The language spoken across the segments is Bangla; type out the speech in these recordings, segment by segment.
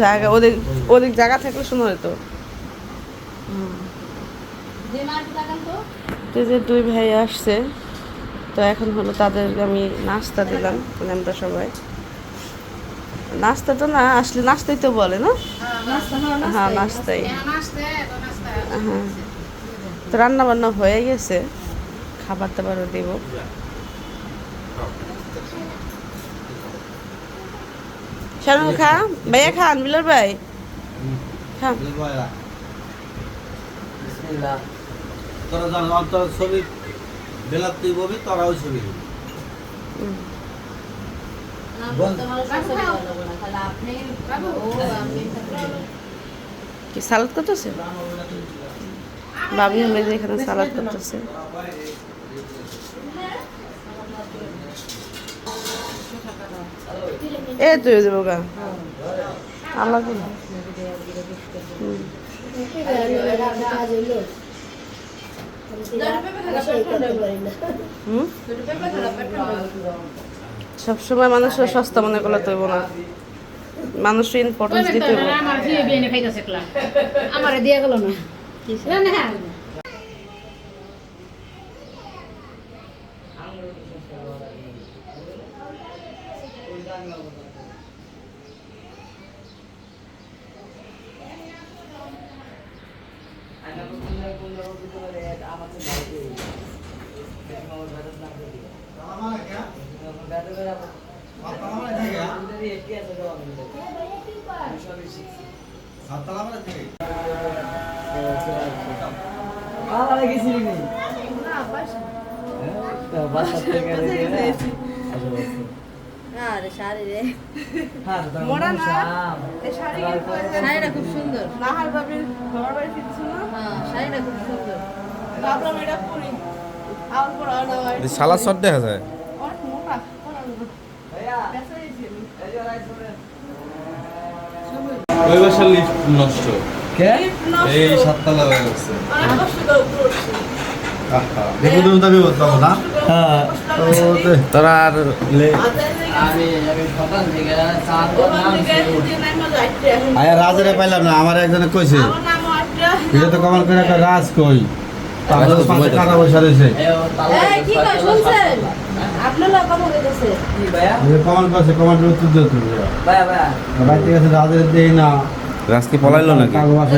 জায়গা ওদিক ওদিক জায়গা থাকলে সুন্দর হতো। তো যে দুই ভাই আসছে, তো এখন হলো তাদের আমি নাস্তা দিলাম আমরা সবাই। নাস্তা তো না, আসলে নাস্তাই তো বলে, না? হ্যাঁ নাস্তাই। হ্যাঁ। তো রান্না বান্না হয়ে গেছে, খাবার দাবারও দেব। শানু খা ভাইয়া খান বিলার ভাই। খান ছবি বেলা তুই ববি তোরা ওই ছবি কি সালাদ করতেছে? ভাবি হলে যে এখানে সালাদ করতেছে। এ তুই যাব গা হুম? সবসময় মানুষের সস্তা মনে করলে তৈব না। মানুষের ইম্পর্টেন্স দিতে হবে আমার দিয়ে গেল না না না মোড়া না এই শাড়ি শাড়িটা খুব সুন্দর। নাহার বাবির ঘর বাড়ি ফিরছিল শাড়িটা খুব সুন্দর। ভাবলাম এটা পর না শট দেখা যায়। অনেক মোটা ওই বাসার লিফট নষ্ট। এই সাততলা হয়ে গেছে। তোরা আর রাজারে পাইলাম না আমার একজনে কইছে। আমার এটা তো কমান করে একটা রাজ কই। তাহলে তো টাকা পয়সা রয়েছে। এই কি কয় শুনছেন? আপনার লোক কম হয়ে গেছে। কমান করছে কমান্ডের উত্তর দিও তুমি। ভাইয়া ভাইয়া বাইরে গেছে রাজের দেই না। রাজ পলাইলো নাকি? বাসা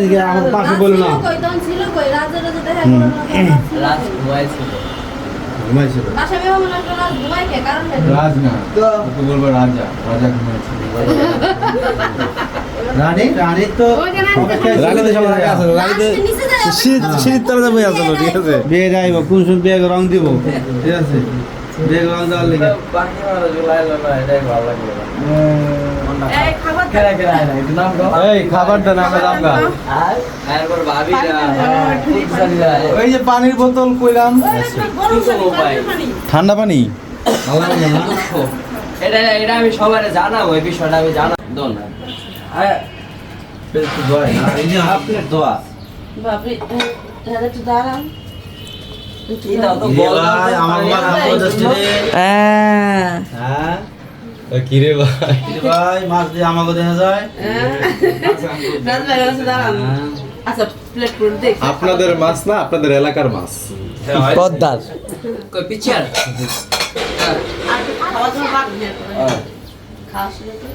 দিকে আমার পাশে বলো না। কই তখন ছিল কই? রাজের রাজে না ঘুমাইছিল। রাজ ঘুমাই কে কারণ রাজ না। তো বলব রাজা। রাজা ঘুমাইছে রানী? রানী তো রানী তো সবার আগে রানী তো শীত শীত যাবে। আসলো ঠিক আছে। বিয়ে যাইব বিয়ে রং দিব ঠিক আছে? বিয়ে রং দেওয়ার লেগে। পানির বোতল কইলাম। ঠান্ডা পানি? এটা এটা আমি সবারে জানাব এই বিষয়টা আমি জানাব আপনার দোয়া বাপরে, একটু দাঁড়ান। দাও ভাই। হ্যাঁ কি রে ভাই? ভাই মাছ দিয়ে আমাকে দেখা যায়। আচ্ছা, প্লেট করে দেখ। আপনাদের মাছ না আপনাদের এলাকার মাছ। পদ্মার। কই পিচার আর খাওয়া দাওয়া বাদ খাওয়া শুরু করে।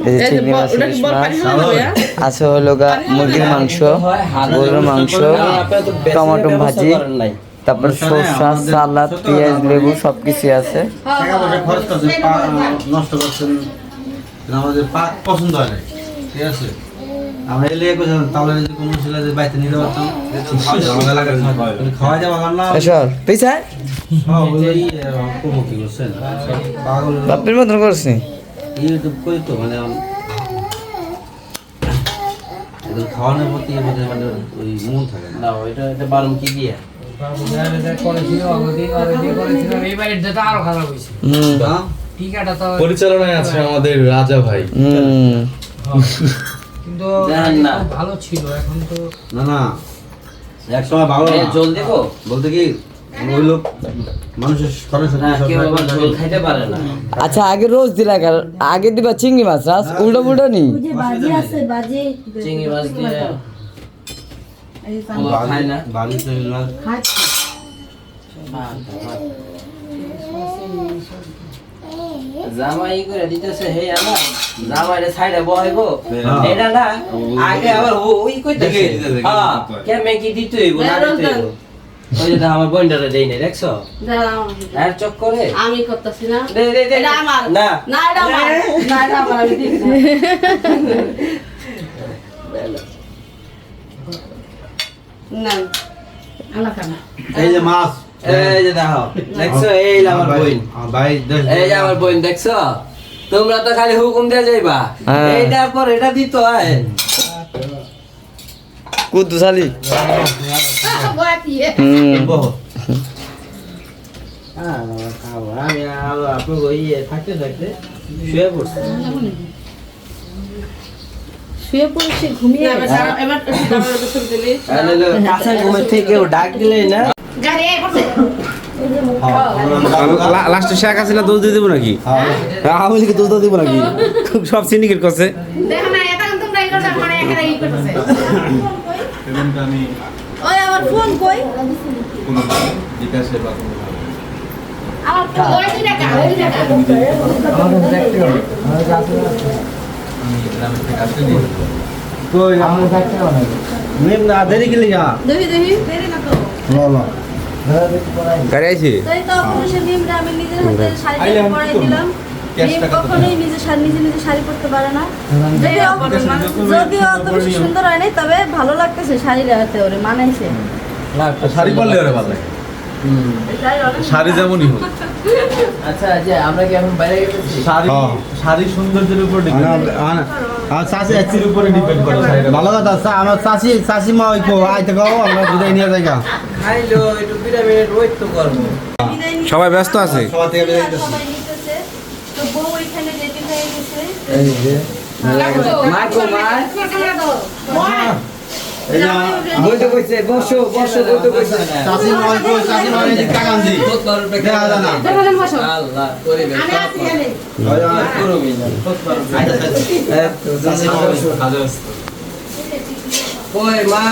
এই যে চিংড়ি মাছ ইলিশ মাছ পানি হবে না ভাইয়া? আছে হলো গা মুরগির মাংস গরুর মাংস টমেটো ভাজি তারপর শসা সালাদ পেঁয়াজ লেবু সব কিছু আছে নষ্ট করছেন আমাদের পা- পছন্দ হয় নাই। ঠিক আছে? আমরা এলে কোথাও তাহলে যদি কোনো ছেলে যে বাড়িতে নিতে পারতাম খাওয়া যাওয়া না। এসর পিছায়। হ্যাঁ, ওই ওই, আহ, করব কি করছেন পাগল বাপের মতন করছি ইউটিউব করি তো মানে আম- খাওয়ানোর প্রতি আমাদের মানে ওই মন থাকে না। না ওইটা এটা বারম কি দিয়ে? হ্যাঁ? পরিচালনায় আছে আমাদের রাজা ভাই। হুম। কিন্তু না। ভালো ছিল এখন তো না না। এক সময় ভালো জল দেবো? বলতে কি না। আচ্ছা আগে রোজ দিলা কার? আগে দিবা চিংড়ি মাছ রাস উল্টো পুল্টো নি? চিংড়ি মাছ দিয়ে জামাই করে দিতেছে হে আমার জামাইরে সাইডে বহাইবো। হ্যাঁ। এটা না আগে আবার ওই কইতেছে হ্যাঁ কেমনে কি দিতে হইব না দিতে হইব? ওই যে আমার বইন্ডারে দেই নাই দেখছ। আর চক করে। আমি করতেছি না দে দে দে। এটা আমার। না। না এটা আমার। না এটা আমার আমি দিই না। আলা এই যে মাছ। এই যে দেখো দেখছ? এই আমার বইন ভাই এই যে আমার বইন দেখছ? তোমরা তো খালি হুকুম দিয়ে যাইবা। হ্যাঁ। এইটার পর এটা দিত হয়। কুদ্দুসালি বাতিয়ে খাব। শুয়ে পড়ছি ঘুমিয়ে না, ডাক লাস্টে শেখ হাসিনা দোষ দিয়ে দেবো নাকি হ্যাঁ। আওয়ামী লীগের দোষ দিয়ে দেবো নাকি সব সিন্ডিকেট করছে দেখো না এটা তোমরা এই করছে মানে আমি আমার ফোন কই? কোনো বিকাশে বা কোনো আমার ফোন ওই দুই টাকা ওই দুই টাকা আমি গ্রামের থেকে আসলে কই নিম না দেরি গেলি যা দেখি দেখি দেরি না তো। ল ল গাড়ি আইছি? তাই তো পুরুষের নিয়মটা আমি নিজের হাতে শাড়ি পরাই দিলাম। ক্যাশ নিয়ম টাকা তো কখনোই নিজে নিজে নিজে শাড়ি পরতে পারে না। যদিও যদিও অত বেশি সুন্দর হয় নাই তবে ভালো লাগতেছে শাড়িটা হাতে ওরে মানাইছে। শাড়ি পরলে ওরে ভালো লাগে। শাড়ি যেমনই হোক। আচ্ছা যে আমরা কি এখন বাইরে গেছি? শাড়ি হ্যাঁ। শাড়ি সৌন্দর্যের উপর ডিপেন্ড আর চাষি এর উপরে ডিপেন্ড করে ভালো কথা আমার চাষি চাষি মা ওই আইতে কও আমরা বিদায় নিয়ে যাই খাইলো একটু দুটা মিনিট তো করব সবাই ব্যস্ত আছে? সবাই থেকে বিদায় দিতেছে। সবাই নিতেছে তো বউ এখানে রেডি হয়ে এই যে মা ওই যে আমার- করো মিনা আইতে চাষি। চাষি মা ওই কো। কাজে ব্যস্ত কই মা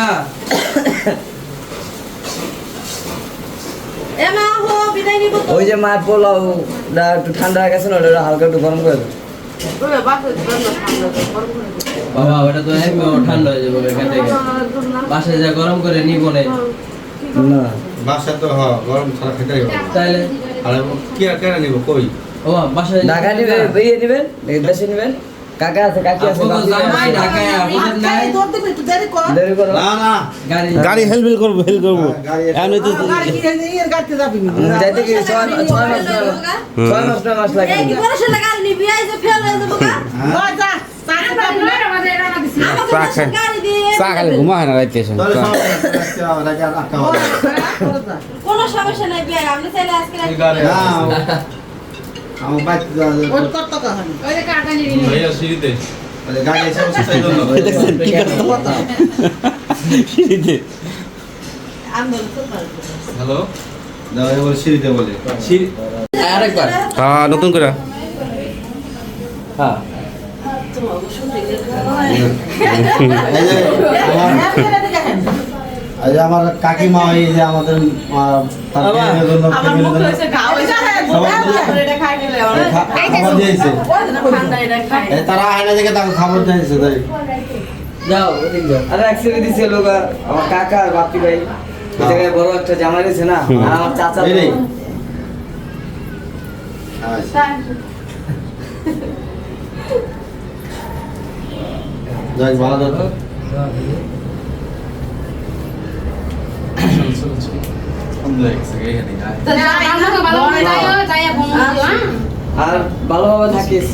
এ মা হো বিদায় নিব তো ওই যে মা পোলাও একটু ঠান্ডা গেছে না হালকা একটু গরম করে বাবা ওটা তো এক ঠান্ডা হয়ে যাবে এখান থেকে। বাসায় যা গরম করে নিব না। না। বাসা তো হ গরম ছাড়া খেতেই হবে তাহলে? আর কি আর কেন নিব? কই? ও বাসায় ঢাকা নিবেন? বেরিয়ে নিবেন? দেশে নিবেন? কাকা আছে কাকি আছে গাড়ি গাড়ি হেল্প করব হেল্প করব। গাড়ি এমনি তো যাইতে কি ছয় ছয় মাস ছয় মাস মাস লাগে কি করে সে লাগা নিবি? আই যে ফেল হয়ে যাব গা। চা খালি ঘুমা হয় না রাইতে কোনো সমস্যা নাই বিয়ে আপনি চাইলে আজকে গাড়ি আমার বাইক ভাইয়া সিঁড়িতে। গাড়ি এসে বসে সেই জন্য। দেখছেন কি কথা। সিঁড়িতে। আন্দোলন তো পারবে। হ্যালো দাও এবার সিঁড়িতে বলে। সিঁড়ি আরেকবার। হ্যাঁ নতুন করে। হ্যাঁ। যে আমার কাকিমা এই যে আমাদের খাবার দিয়েছে তারা আয়না দেখে তাকে খাবার দিয়েছে তাই যাও ওদিক যাও আর এক দিছে লোক আমার কাকা আর বাপি ভাই জায়গায় বড় একটা জামা দিয়েছে না আর আমার চাচা এই তো- আচ্ছা। যাক ভালো সেকেন্ড যাই ভালোভাবে থাকিস।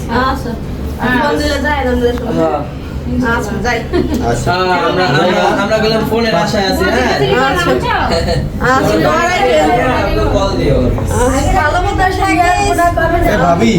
আমরা আমরা আমরা গেলাম ফোনের আশায় আছি হ্যাঁ। আচ্ছা। আচ্ছা দোয়া রাখবেন। কল দিও। ভালো মতো আসলে এ ভাবি।